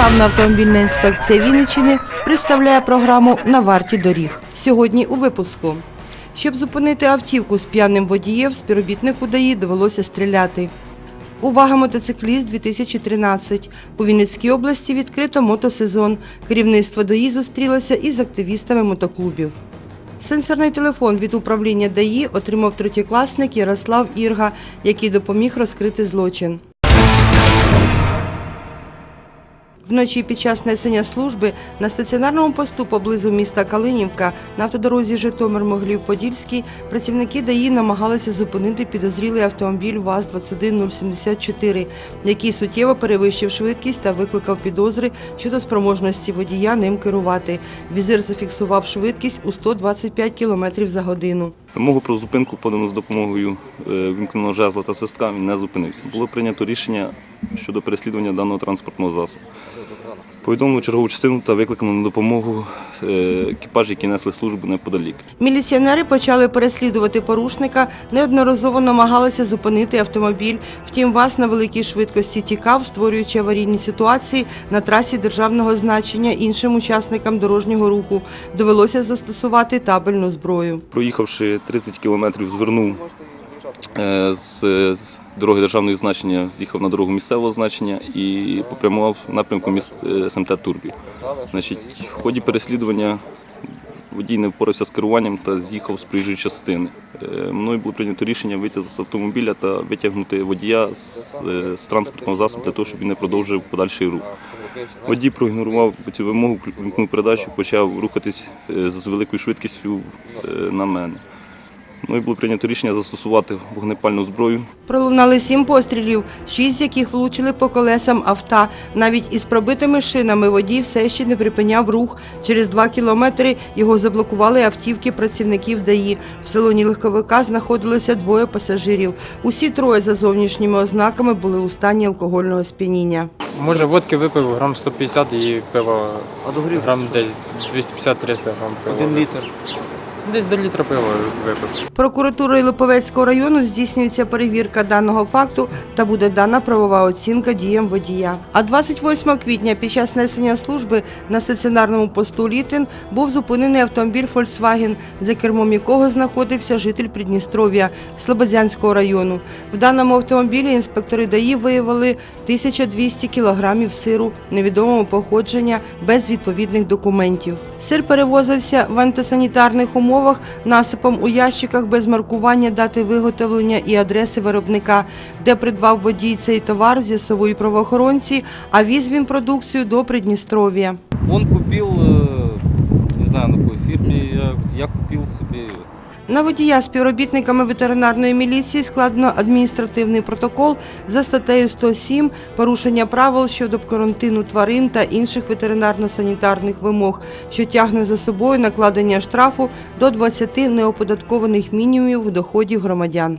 Державна автомобільна інспекція Вінниччини представляє програму На варті доріг. Сьогодні у випуску. Щоб зупинити автівку з п'яним водієм, співробітнику ДАІ довелося стріляти. Увага мотоцикліст 2013. У Вінницькій області відкрито мотосезон. Керівництво ДАІ зустрілося із активістами мотоклубів. Сенсорний телефон від управління ДАІ отримав третєкласник Ярослав Ірга, який допоміг розкрити злочин. Вночі під час несення служби на стаціонарному посту поблизу міста Калинівка на автодорозі Житомир-Моглів-Подільський працівники ДАІ намагалися зупинити підозрілий автомобіль ВАЗ-21074, який суттєво перевищив швидкість та викликав підозри щодо спроможності водія ним керувати. Візир зафіксував швидкість у 125 км за годину. Вимогу про зупинку подано з допомогою е, вімкненого жезла та свистка, він не зупинився. Було прийнято рішення щодо переслідування даного транспортного засобу. Повідомлено чергову частину та викликано на допомогу е, екіпажі, які несли службу неподалік. Міліціонери почали переслідувати порушника, неодноразово намагалися зупинити автомобіль. Втім, ВАЗ на великій швидкості тікав, створюючи аварійні ситуації на трасі державного значення іншим учасникам дорожнього руху. Довелося застосувати табельну зброю. Проїхавши 30 кілометрів, звернув е, з дороги державного значення, з'їхав на дорогу місцевого значення і попрямував в напрямку міст е, СМТ Турбі. Значить, в ході переслідування водій не впорався з керуванням та з'їхав з проїжджої частини. Е, Мною було прийнято рішення вийти з автомобіля та витягнути водія з, е, з транспортного засобу для того, щоб він не продовжив подальший рух. Водій проігнорував цю вимогу, вимкнув передачу, почав рухатись з великою швидкістю на мене. Мною було прийнято рішення застосувати вогнепальну зброю. Пролунали сім пострілів, шість з яких влучили по колесам авто. Навіть із пробитими шинами водій все ще не припиняв рух. Через два кілометри його заблокували автівки працівників ДАІ. В салоні легковика знаходилися двоє пасажирів. Усі троє за зовнішніми ознаками були у стані алкогольного сп'яніння. Може, водки випив грам 150 і пива А до грів грам десь 250-300 грам пива. один літр. Десь до літра пива випив. Прокуратурою Липовецького району здійснюється перевірка даного факту та буде дана правова оцінка діям водія. А 28 квітня під час несення служби на стаціонарному посту Літин був зупинений автомобіль Volkswagen, за кермом якого знаходився житель Придністров'я Слободянського району. В даному автомобілі інспектори ДАІ виявили 1200 кілограмів сиру невідомого походження без відповідних документів. Сир перевозився в антисанітарних умовах насипом у ящиках без маркування дати виготовлення і адреси виробника, де придбав водій цей товар, з'ясовують правоохоронці, а віз він продукцію до Придністров'я. Он купил, э, не знаю на якій фірмі я, я купил себе На водія співробітниками ветеринарної міліції складено адміністративний протокол за статтею 107 порушення правил щодо карантину тварин та інших ветеринарно-санітарних вимог, що тягне за собою накладення штрафу до 20 неоподаткованих мінімумів доходів громадян.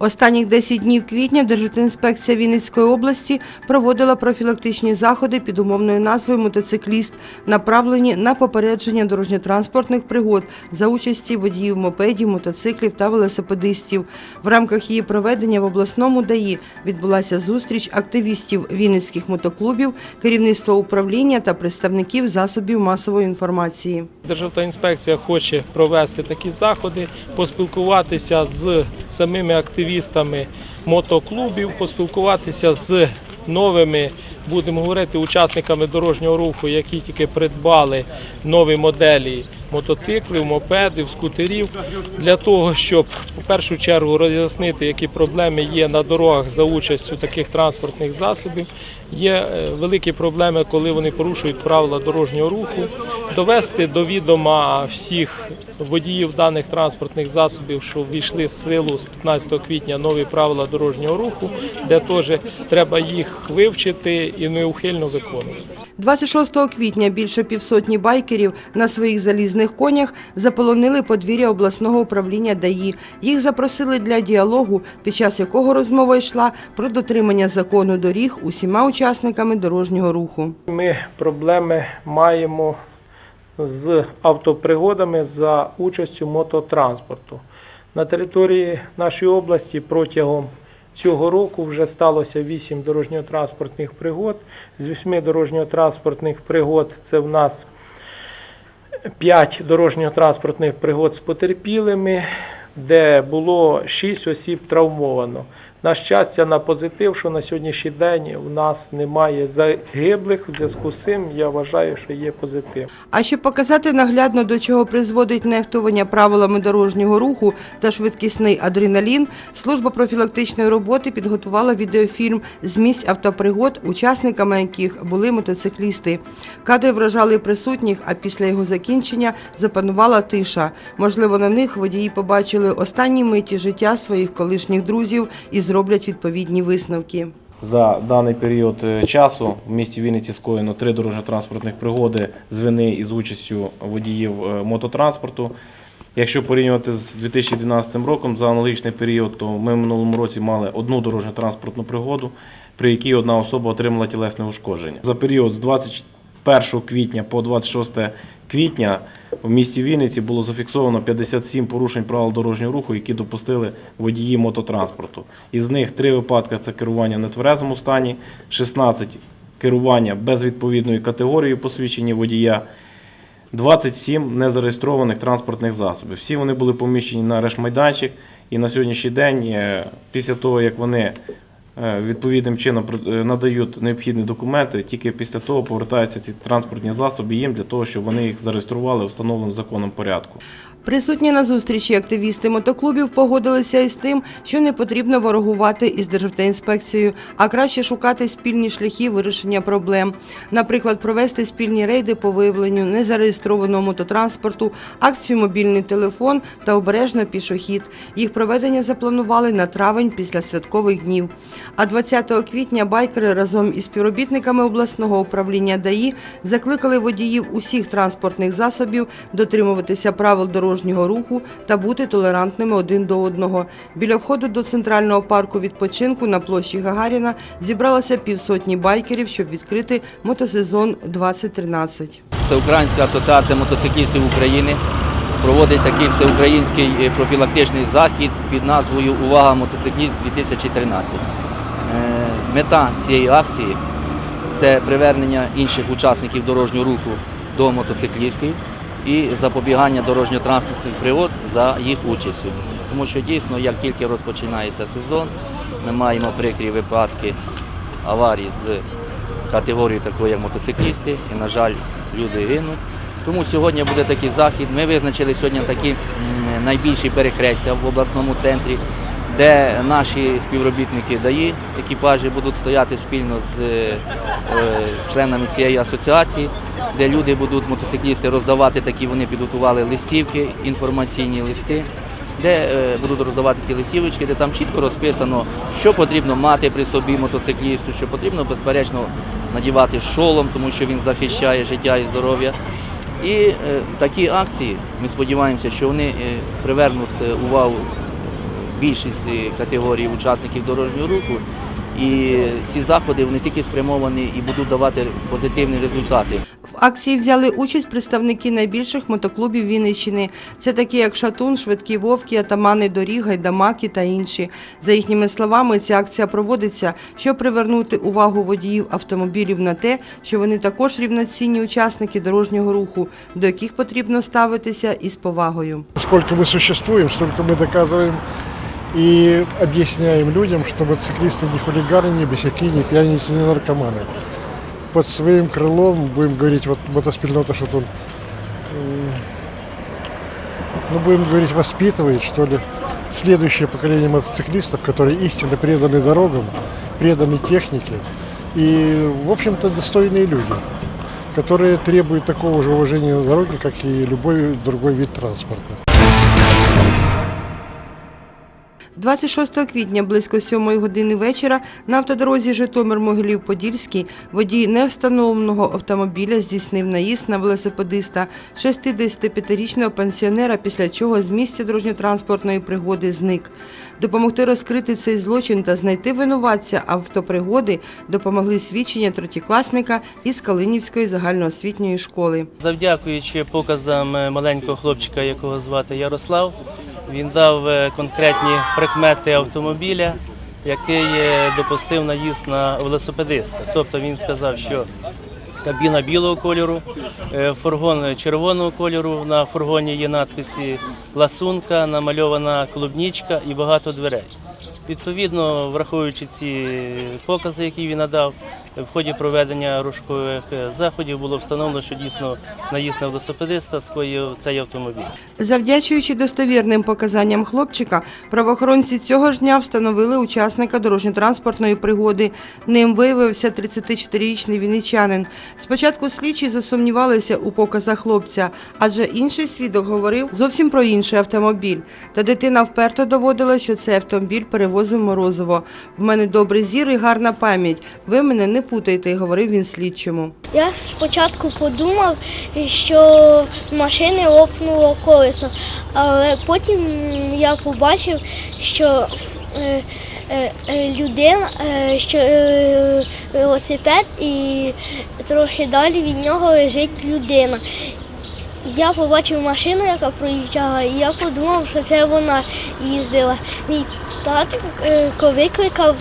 Останніх 10 днів квітня Держінспекція Вінницької області проводила профілактичні заходи під умовною назвою Мотоцикліст, направлені на попередження дорожньо-транспортних пригод за участі водіїв мопедів, мотоциклів та велосипедистів. В рамках її проведення в обласному ДАІ відбулася зустріч активістів вінницьких мотоклубів, керівництва управління та представників засобів масової інформації. Державна інспекція хоче провести такі заходи, поспілкуватися з самими активістами мотоклубів, поспілкуватися з новими, будемо говорити, учасниками дорожнього руху, які тільки придбали нові моделі мотоциклів, мопедів, скутерів, для того, щоб в першу чергу роз'яснити, які проблеми є на дорогах за участю таких транспортних засобів. Є е, великі проблеми, коли вони порушують правила дорожнього руху, довести до відома всіх водіїв даних транспортних засобів, що ввійшли в силу з 15 квітня нові правила дорожнього руху, де теж треба їх вивчити і неухильно виконувати. 26 квітня більше півсотні байкерів на своїх залізних конях заполонили подвір'я обласного управління ДАІ. Їх запросили для діалогу, під час якого розмова йшла про дотримання закону доріг усіма учасниками дорожнього руху. Ми проблеми маємо з автопригодами за участю мототранспорту. На території нашої області протягом цього року вже сталося 8 дорожньо-транспортних пригод. З 8 дорожньо-транспортних пригод це в нас 5 дорожньо-транспортних пригод з потерпілими, де було 6 осіб травмовано. На щастя, на позитив, що на сьогоднішній день в нас немає загиблих. В зв'язку з цим я вважаю, що є позитив. А щоб показати наглядно, до чого призводить нехтування правилами дорожнього руху та швидкісний адреналін, служба профілактичної роботи підготувала відеофільм з місць автопригод, учасниками яких були мотоциклісти. Кадри вражали присутніх, а після його закінчення запанувала тиша. Можливо, на них водії побачили останні миті життя своїх колишніх друзів і зроблять відповідні висновки. За даний період е, часу в місті Вінниці скоєно три дорожньо-транспортних пригоди з вини із участю водіїв е, мототранспорту. Якщо порівнювати з 2012 роком за аналогічний період, то ми в минулому році мали одну дорожньо-транспортну пригоду, при якій одна особа отримала тілесне ушкодження. За період з 21 квітня по 26 квітня в місті Вінниці було зафіксовано 57 порушень правил дорожнього руху, які допустили водії мототранспорту. Із них три випадки це керування в нетверезому стані, 16 керування без відповідної категорії посвідчення водія, 27 незареєстрованих транспортних засобів. Всі вони були поміщені на арешт-майданчик, і на сьогоднішній день, е, після того як вони відповідним чином е, надають необхідні документи, тільки після того повертаються ці транспортні засоби їм для того, щоб вони їх зареєстрували встановленому законом порядку. Присутні на зустрічі активісти мотоклубів погодилися із тим, що не потрібно ворогувати із Державтоінспекцією, а краще шукати спільні шляхи вирішення проблем. Наприклад, провести спільні рейди по виявленню незареєстрованого мототранспорту, акцію мобільний телефон та обережно пішохід. Їх проведення запланували на травень після святкових днів. А 20 квітня байкери разом із співробітниками обласного управління ДАІ закликали водіїв усіх транспортних засобів дотримуватися правил дорожнього руху та бути толерантними один до одного. Біля входу до центрального парку відпочинку на площі Гагаріна зібралося півсотні байкерів, щоб відкрити мотосезон 2013. Всеукраїнська асоціація мотоциклістів України проводить такий всеукраїнський е, профілактичний захід під назвою Увага мотоцикліст 2013. Е, Мета цієї акції це привернення інших учасників дорожнього руху до мотоциклістів і запобігання дорожньо-транспортних пригод за їх участю. Тому що дійсно, як тільки розпочинається сезон, ми маємо прикрі випадки аварій з категорії такої, як мотоциклісти, і, на жаль, люди гинуть. Тому сьогодні буде такий захід. Ми визначили сьогодні такі найбільші перехрестя в обласному центрі, де наші співробітники ДАІ, екіпажі будуть стояти спільно з е, членами цієї асоціації, де люди будуть мотоциклісти роздавати такі, вони підготували листівки, інформаційні листи де е, будуть роздавати ці листівочки, де там чітко розписано, що потрібно мати при собі мотоциклісту, що потрібно, безперечно, надівати шолом, тому що він захищає життя і здоров'я. І е, такі акції, ми сподіваємося, що вони привернуть увагу більшості категорій учасників дорожнього руху. І ці заходи вони тільки спрямовані і будуть давати позитивні результати. В акції взяли участь представники найбільших мотоклубів Вінниччини. Це такі як Шатун, Швидкі Вовки, Атамани Доріг, Гайдамаки та інші. За їхніми словами, ця акція проводиться, щоб привернути увагу водіїв автомобілів на те, що вони також рівноцінні учасники дорожнього руху, до яких потрібно ставитися із повагою. Сколько мы существуем, столько мы доказываем И объясняем людям, что мотоциклисты не хулиганы, не босяки, не пьяницы, не наркоманы. Под своим крылом, будем говорить, вот мотоспильнота, что он, ну, будем говорить, воспитывает, что ли, следующее поколение мотоциклистов, которые истинно преданы дорогам, преданы технике и, в общем-то, достойные люди, которые требуют такого же уважения на дороге, как и любой другой вид транспорта. 26 квітня близько 7 години вечора на автодорозі Житомир-Могилів-Подільський водій невстановленого автомобіля здійснив наїзд на велосипедиста 65-річного пенсіонера, після чого з місця дорожньо-транспортної пригоди зник. Допомогти розкрити цей злочин та знайти винуватця автопригоди допомогли свідчення третєкласника із Калинівської загальноосвітньої школи. Завдякуючи показам е, маленького хлопчика, якого звати Ярослав, він дав е, конкретні прикмети автомобіля, який е, допустив наїзд на велосипедиста. Тобто він сказав, що кабіна білого кольору, е, фургон червоного кольору. На фургоні є надписи ласунка, намальована клубнічка і багато дверей. Відповідно, враховуючи ці покази, які він надав, в ході проведення розшукових е, заходів було встановлено, що дійсно наїзд на велосипедиста скоїв цей автомобіль. Завдячуючи достовірним показанням хлопчика, правоохоронці цього ж дня встановили учасника дорожньо-транспортної пригоди. Ним виявився 34-річний вінничанин. Спочатку слідчі засумнівалися у показах хлопця, адже інший свідок говорив зовсім про інший автомобіль. Та дитина вперто доводила, що цей автомобіль перевозив морозиво. В мене добрий зір і гарна пам'ять. Ви мене не путайте, говорив він слідчому. Я спочатку подумав, що машини лопнуло колесо, але потім я побачив, що е, е, е, людина, що велосипед і трохи далі від нього лежить людина. Я побачив машину, яка проїжджала, і я подумав, що це вона їздила. Мій татко е, викликав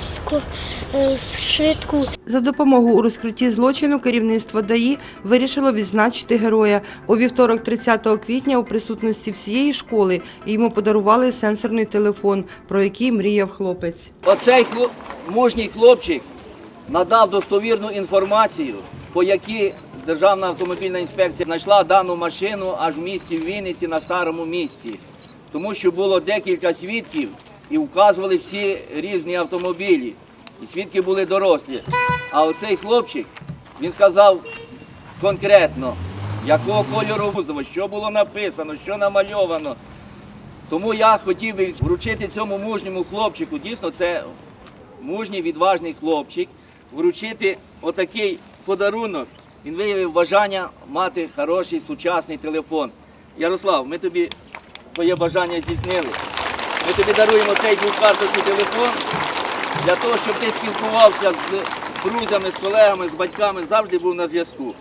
е, швидку. За допомогою у розкритті злочину керівництво ДАІ вирішило відзначити героя. У вівторок, 30 квітня, у присутності всієї школи йому подарували сенсорний телефон, про який мріяв хлопець. Оцей хлоп... мужній хлопчик надав достовірну інформацію, по якій Державна автомобільна інспекція знайшла дану машину аж в місті Вінниці на старому місці. Тому що було декілька свідків і вказували всі різні автомобілі. І свідки були дорослі. А оцей хлопчик, він сказав конкретно, якого кольору кузова, що було написано, що намальовано. Тому я хотів би вручити цьому мужньому хлопчику, дійсно, це мужній відважний хлопчик, вручити отакий подарунок. Він виявив бажання мати хороший сучасний телефон. Ярослав, ми тобі твоє бажання здійснили. Ми тобі даруємо цей двокарточний телефон для того, щоб ти спілкувався з друзями, з колегами, з батьками, завжди був на зв'язку.